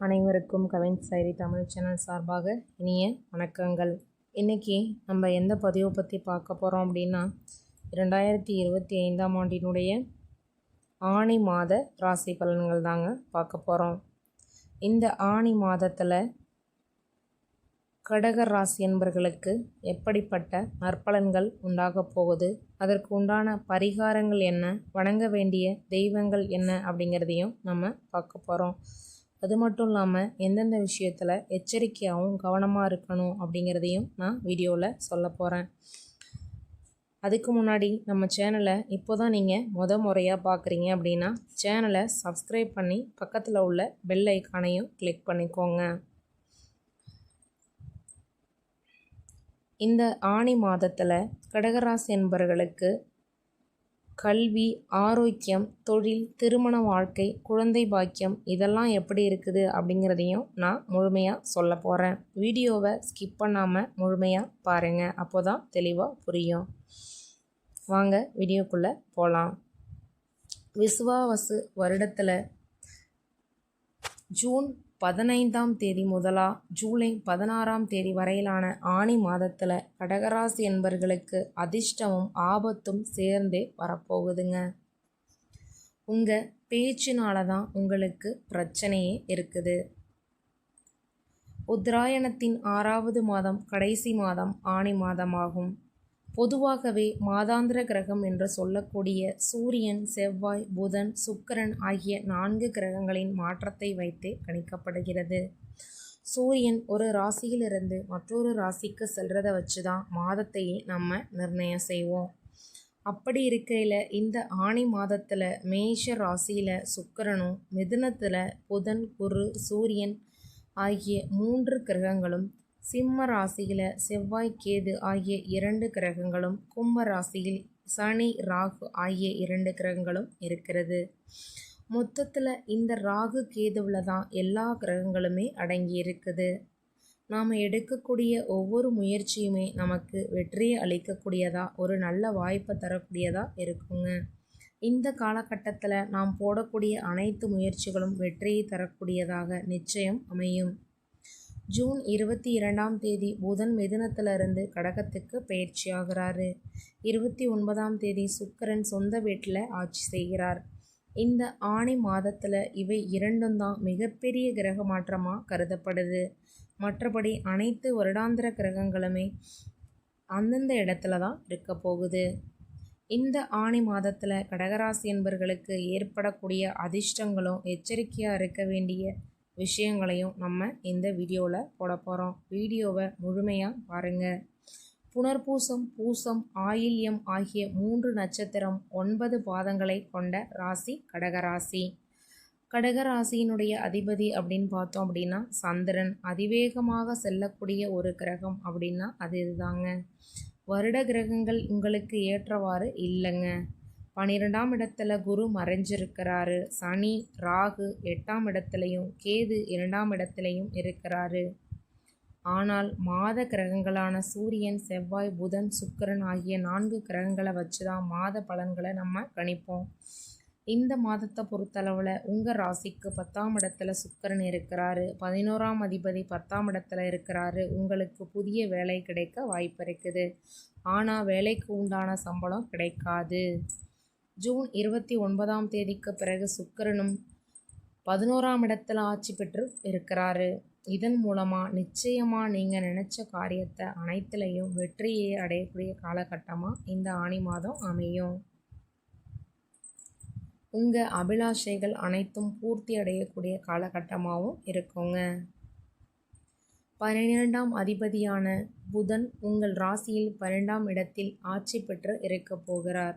அனைவருக்கும் கவின் சைரி தமிழ் சேனல் சார்பாக இனிய வணக்கங்கள். இன்றைக்கி நம்ம எந்த பதிவை பற்றி பார்க்க போகிறோம் அப்படின்னா இரண்டாயிரத்தி இருபத்தி ஐந்தாம் ஆண்டினுடைய ஆணி மாத ராசி பலன்கள் தாங்க பார்க்க போகிறோம் இந்த ஆணி மாதத்தில் கடக ராசி என்பர்களுக்கு எப்படிப்பட்ட நற்பலன்கள் உண்டாக போகுது? அதற்கு உண்டான பரிகாரங்கள் என்ன? வணங்க வேண்டிய தெய்வங்கள் என்ன அப்படிங்கிறதையும் நம்ம பார்க்க போகிறோம் அது மட்டும் இல்லாமல் எந்தெந்த விஷயத்தில் எச்சரிக்கையாகவும் கவனமாக இருக்கணும் அப்படிங்கிறதையும் நான் வீடியோவில் சொல்ல போகிறேன் அதுக்கு முன்னாடி நம்ம சேனலை இப்போ தான் நீங்கள் முத முறையாக பார்க்குறீங்க அப்படின்னா சேனலை சப்ஸ்கிரைப் பண்ணி பக்கத்தில் உள்ள பெல் ஐக்கானையும் கிளிக் பண்ணிக்கோங்க. இந்த ஆணி மாதத்தில் கடகராசி என்பவர்களுக்கு கல்வி ஆரோக்கியம் தொழில் திருமண வாழ்க்கை குழந்தை பாக்கியம் இதெல்லாம் எப்படி இருக்குது அப்படிங்கிறதையும் நான் முழுமையாக சொல்ல போகிறேன் வீடியோவை ஸ்கிப் பண்ணாமல் முழுமையாக பாருங்கள் அப்போ தான் தெளிவாக புரியும். வாங்க வீடியோக்குள்ளே போகலாம் விசுவாவசு வருடத்தில் ஜூன் பதினைந்தாம் தேதி முதலா ஜூலை பதினாறாம் தேதி வரையிலான ஆணி மாதத்தில் கடகராசி என்பர்களுக்கு அதிர்ஷ்டமும் ஆபத்தும் சேர்ந்தே வரப்போகுதுங்க. உங்கள் பேச்சினால தான் உங்களுக்கு பிரச்சனையே இருக்குது. உத்ராயணத்தின் ஆறாவது மாதம் கடைசி மாதம் ஆணி மாதமாகும். பொதுவாகவே மாதாந்திர கிரகம் என்று சொல்லக்கூடிய சூரியன் செவ்வாய் புதன் சுக்கரன் ஆகிய நான்கு கிரகங்களின் மாற்றத்தை வைத்தே கணிக்கப்படுகிறது. சூரியன் ஒரு ராசியிலிருந்து மற்றொரு ராசிக்கு செல்றதை வச்சு தான் மாதத்தையே நம்ம நிர்ணயம் செய்வோம். அப்படி இருக்கையில் இந்த ஆணி மாதத்தில் மேஷ ராசியில் சுக்கரனும் மிதுனத்தில் புதன் குரு சூரியன் ஆகிய மூன்று கிரகங்களும் சிம்ம ராசியில் செவ்வாய் கேது ஆகிய இரண்டு கிரகங்களும் கும்ப ராசியில் சனி ராகு ஆகிய இரண்டு கிரகங்களும் இருக்கிறது. மொத்தத்தில் இந்த ராகு கேதுவில் தான் எல்லா கிரகங்களுமே அடங்கி இருக்குது நாம் எடுக்கக்கூடிய ஒவ்வொரு முயற்சியுமே நமக்கு வெற்றியை அளிக்கக்கூடியதாக ஒரு நல்ல வாய்ப்பை தரக்கூடியதாக இருக்குங்க. இந்த காலகட்டத்தில் நாம் போடக்கூடிய அனைத்து முயற்சிகளும் வெற்றியை தரக்கூடியதாக நிச்சயம் அமையும். ஜூன் இருபத்தி இரண்டாம் தேதி புதன் மிதுனத்திலிருந்து கடகத்துக்கு பயிற்சியாகிறாரு. இருபத்தி ஒன்பதாம் தேதி சுக்கரன் சொந்த வீட்டில் ஆட்சி செய்கிறார். இந்த ஆணி மாதத்தில் இவை இரண்டும் தான் மிகப்பெரிய கிரக மாற்றமாக கருதப்படுது. மற்றபடி அனைத்து வருடாந்திர கிரகங்களுமே அந்தந்த இடத்துல தான் இருக்க போகுது. இந்த ஆணி மாதத்தில் கடகராசி என்பர்களுக்கு ஏற்படக்கூடிய அதிர்ஷ்டங்களும் எச்சரிக்கையாக இருக்க வேண்டிய விஷயங்களையும் நம்ம இந்த வீடியோவில் போட போகிறோம் வீடியோவை முழுமையாக பாருங்கள் புனர்பூசம் பூசம் ஆயில்யம் ஆகிய மூன்று நட்சத்திரம் ஒன்பது பாதங்களை கொண்ட ராசி கடகராசி கடகராசியினுடைய அதிபதி அப்படின்னு பார்த்தோம் அப்படின்னா சந்திரன். அதிவேகமாக செல்லக்கூடிய ஒரு கிரகம் அப்படின்னா அது இதுதாங்க. வருட கிரகங்கள் உங்களுக்கு ஏற்றவாறு இல்லைங்க. பன்னிரெண்டாம் இடத்துல குரு மறைஞ்சிருக்கிறாரு. சனி ராகு எட்டாம் இடத்துலையும் கேது இரண்டாம் இடத்துலையும் இருக்கிறாரு. ஆனால் மாத கிரகங்களான சூரியன் செவ்வாய் புதன் சுக்கரன் ஆகிய நான்கு கிரகங்களை வச்சு தான் மாத பலன்களை நம்ம கணிப்போம். இந்த மாதத்தை பொறுத்தளவில் உங்கள் ராசிக்கு பத்தாம் இடத்துல சுக்கரன் இருக்கிறாரு. பதினோராம் அதிபதி பத்தாம் இடத்துல இருக்கிறாரு. உங்களுக்கு புதிய வேலை கிடைக்க வாய்ப்பு இருக்குது. ஆனால் வேலைக்கு உண்டான சம்பளம் கிடைக்காது. ஜூன் இருபத்தி ஒன்பதாம் தேதிக்கு பிறகு சுக்கரனும் பதினோராம் இடத்துல ஆட்சி பெற்று இருக்கிறாரு. இதன் மூலமாக நிச்சயமாக நீங்கள் நினச்ச காரியத்தை அனைத்துலேயும் வெற்றியை அடையக்கூடிய காலகட்டமாக இந்த ஆணி மாதம் அமையும். உங்கள் அபிலாஷைகள் அனைத்தும் பூர்த்தி அடையக்கூடிய காலகட்டமாகவும் இருக்குங்க. பன்னிரெண்டாம் அதிபதியான புதன் உங்கள் ராசியில் பன்னெண்டாம் இடத்தில் ஆட்சி பெற்று இருக்கப் போகிறார்.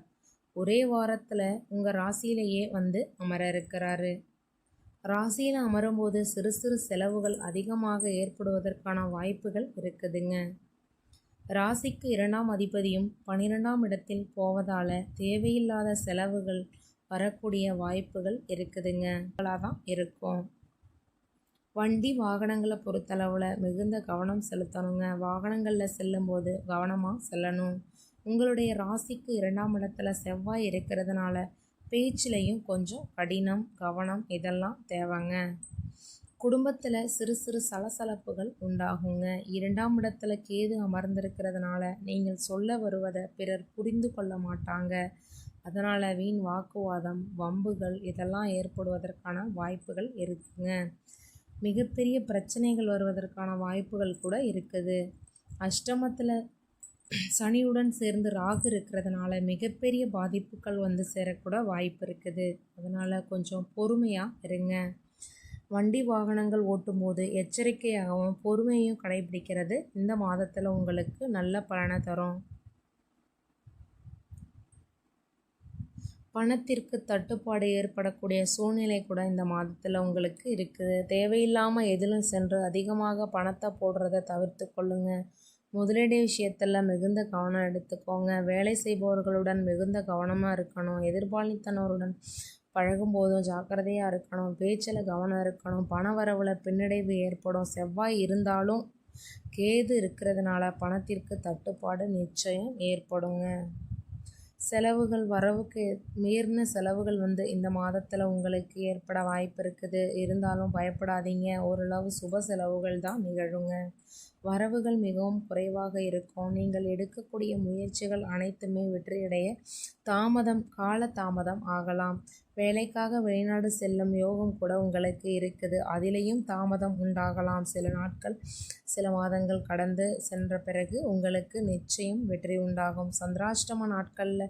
ஒரே வாரத்தில் உங்கள் ராசியிலேயே வந்து அமர இருக்கிறாரு ராசியில் அமரும்போது சிறு சிறு செலவுகள் அதிகமாக ஏற்படுவதற்கான வாய்ப்புகள் இருக்குதுங்க. ராசிக்கு இரண்டாம் அதிபதியும் பன்னிரெண்டாம் இடத்தில் போவதால் தேவையில்லாத செலவுகள் வரக்கூடிய வாய்ப்புகள் இருக்குதுங்க. தான் இருக்கும். வண்டி வாகனங்களை பொறுத்தளவில் மிகுந்த கவனம் செலுத்தணுங்க. வாகனங்களில் செல்லும்போது கவனமாக செல்லணும். உங்களுடைய ராசிக்கு இரண்டாம் இடத்துல செவ்வாய் இருக்கிறதுனால பேச்சிலையும் கொஞ்சம் கடினம் கவனம் இதெல்லாம் தேவைங்க. குடும்பத்தில் சிறு சிறு சலசலப்புகள் உண்டாகுங்க. இரண்டாம் இடத்துல கேது அமர்ந்திருக்கிறதுனால நீங்கள் சொல்ல வருவதை பிறர் புரிந்து கொள்ள மாட்டாங்க. அதனால் வீண் வாக்குவாதம் வம்புகள் இதெல்லாம் ஏற்படுவதற்கான வாய்ப்புகள் இருக்குங்க. மிகப்பெரிய பிரச்சனைகள் வருவதற்கான வாய்ப்புகள் கூட இருக்குது. அஷ்டமத்தில் சனியுடன் சேர்ந்து ராகு இருக்கிறதுனால மிகப்பெரிய பாதிப்புகள் வந்து சேரக்கூட வாய்ப்பு இருக்குது. அதனால் கொஞ்சம் பொறுமையாக இருங்க. வண்டி வாகனங்கள் ஓட்டும்போது எச்சரிக்கையாகவும் பொறுமையும் கடைபிடிக்கிறது இந்த மாதத்தில் உங்களுக்கு நல்ல பலனை தரும். பணத்திற்கு தட்டுப்பாடு ஏற்படக்கூடிய சூழ்நிலை கூட இந்த மாதத்தில் உங்களுக்கு இருக்குது. தேவையில்லாமல் எதிலும் சென்று அதிகமாக பணத்தை போடுறதை தவிர்த்து கொள்ளுங்கள் முதலீடு விஷயத்தில் மிகுந்த கவனம் எடுத்துக்கோங்க. வேலை செய்பவர்களுடன் மிகுந்த கவனமாக இருக்கணும். எதிர்பாலித்தனவருடன் பழகும் போதும் ஜாக்கிரதையாக இருக்கணும். பேச்சில் கவனம் இருக்கணும். பண வரவில் பின்னடைவு ஏற்படும். செவ்வாய் இருந்தாலும் கேது இருக்கிறதுனால பணத்திற்கு தட்டுப்பாடு நிச்சயம் ஏற்படுங்க. செலவுகள் வரவுக்கு மீறின செலவுகள் வந்து இந்த மாதத்தில் உங்களுக்கு ஏற்பட வாய்ப்பு இருக்குது இருந்தாலும் பயப்படாதீங்க. ஓரளவு சுப செலவுகள் தான் நிகழுங்க. வரவுகள் மிகவும் குறைவாக இருக்கும். நீங்கள் எடுக்கக்கூடிய முயற்சிகள் அனைத்துமே வெற்றியடைய தாமதம் கால தாமதம் ஆகலாம். வேலைக்காக வெளிநாடு செல்லும் யோகம் கூட உங்களுக்கு இருக்குது. அதிலேயும் தாமதம் உண்டாகலாம். சில நாட்கள் சில மாதங்கள் கடந்து சென்ற பிறகு உங்களுக்கு நிச்சயம் வெற்றி உண்டாகும். சந்திராஷ்டம நாட்களில்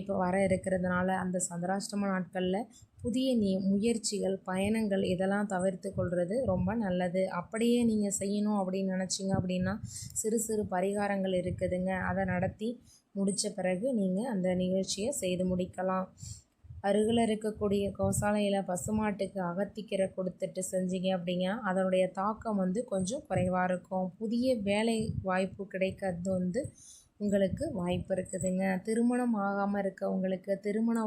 இப்போ வர இருக்கிறதுனால அந்த சந்திராஷ்டம நாட்களில் புதிய நீ முயற்சிகள் பயணங்கள் இதெல்லாம் தவிர்த்து கொள்வது ரொம்ப நல்லது. அப்படியே நீங்கள் செய்யணும் அப்படின்னு நினச்சிங்க அப்படின்னா சிறு சிறு பரிகாரங்கள் இருக்குதுங்க. அதை நடத்தி முடித்த பிறகு நீங்கள் அந்த நிகழ்ச்சியை செய்து முடிக்கலாம். அருகில் இருக்கக்கூடிய கோசாலையில் பசுமாட்டுக்கு அகத்திக்கீரை கொடுத்துட்டு செஞ்சீங்க அப்படிங்க அதனுடைய தாக்கம் வந்து கொஞ்சம் குறைவாக இருக்கும். புதிய வேலை வாய்ப்பு கிடைக்கிறது வந்து உங்களுக்கு வாய்ப்பு இருக்குதுங்க. திருமணம் ஆகாமல் இருக்கவங்களுக்கு திருமண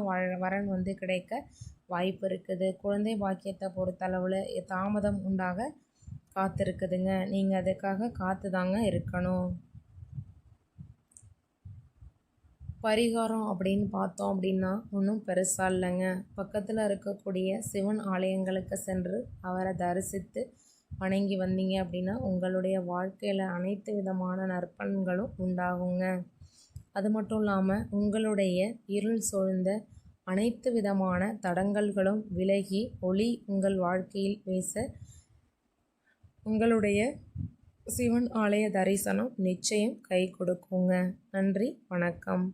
வரன் வந்து கிடைக்க வாய்ப்பு இருக்குது. குழந்தை பாக்கியத்தை பொறுத்தளவில் தாமதம் உண்டாக காத்திருக்குதுங்க. நீங்கள் அதுக்காக காத்து தாங்க இருக்கணும். பரிகாரம் அப்படின்னு பார்த்தோம் அப்படின்னா ஒன்றும் பெருசாக இல்லைங்க. பக்கத்தில் இருக்கக்கூடிய சிவன் ஆலயங்களுக்கு சென்று அவரை தரிசித்து வணங்கி வந்தீங்க அப்படின்னா உங்களுடைய வாழ்க்கையில் அனைத்து விதமான நற்பண்களும் உண்டாகுங்க. அது மட்டும் இல்லாமல் உங்களுடைய இருள் சூழ்ந்த அனைத்து விதமான தடங்கல்களும் விலகி ஒளி உங்கள் வாழ்க்கையில் பேச உங்களுடைய சிவன் ஆலய தரிசனம் நிச்சயம் கை கொடுக்குங்க. நன்றி வணக்கம்.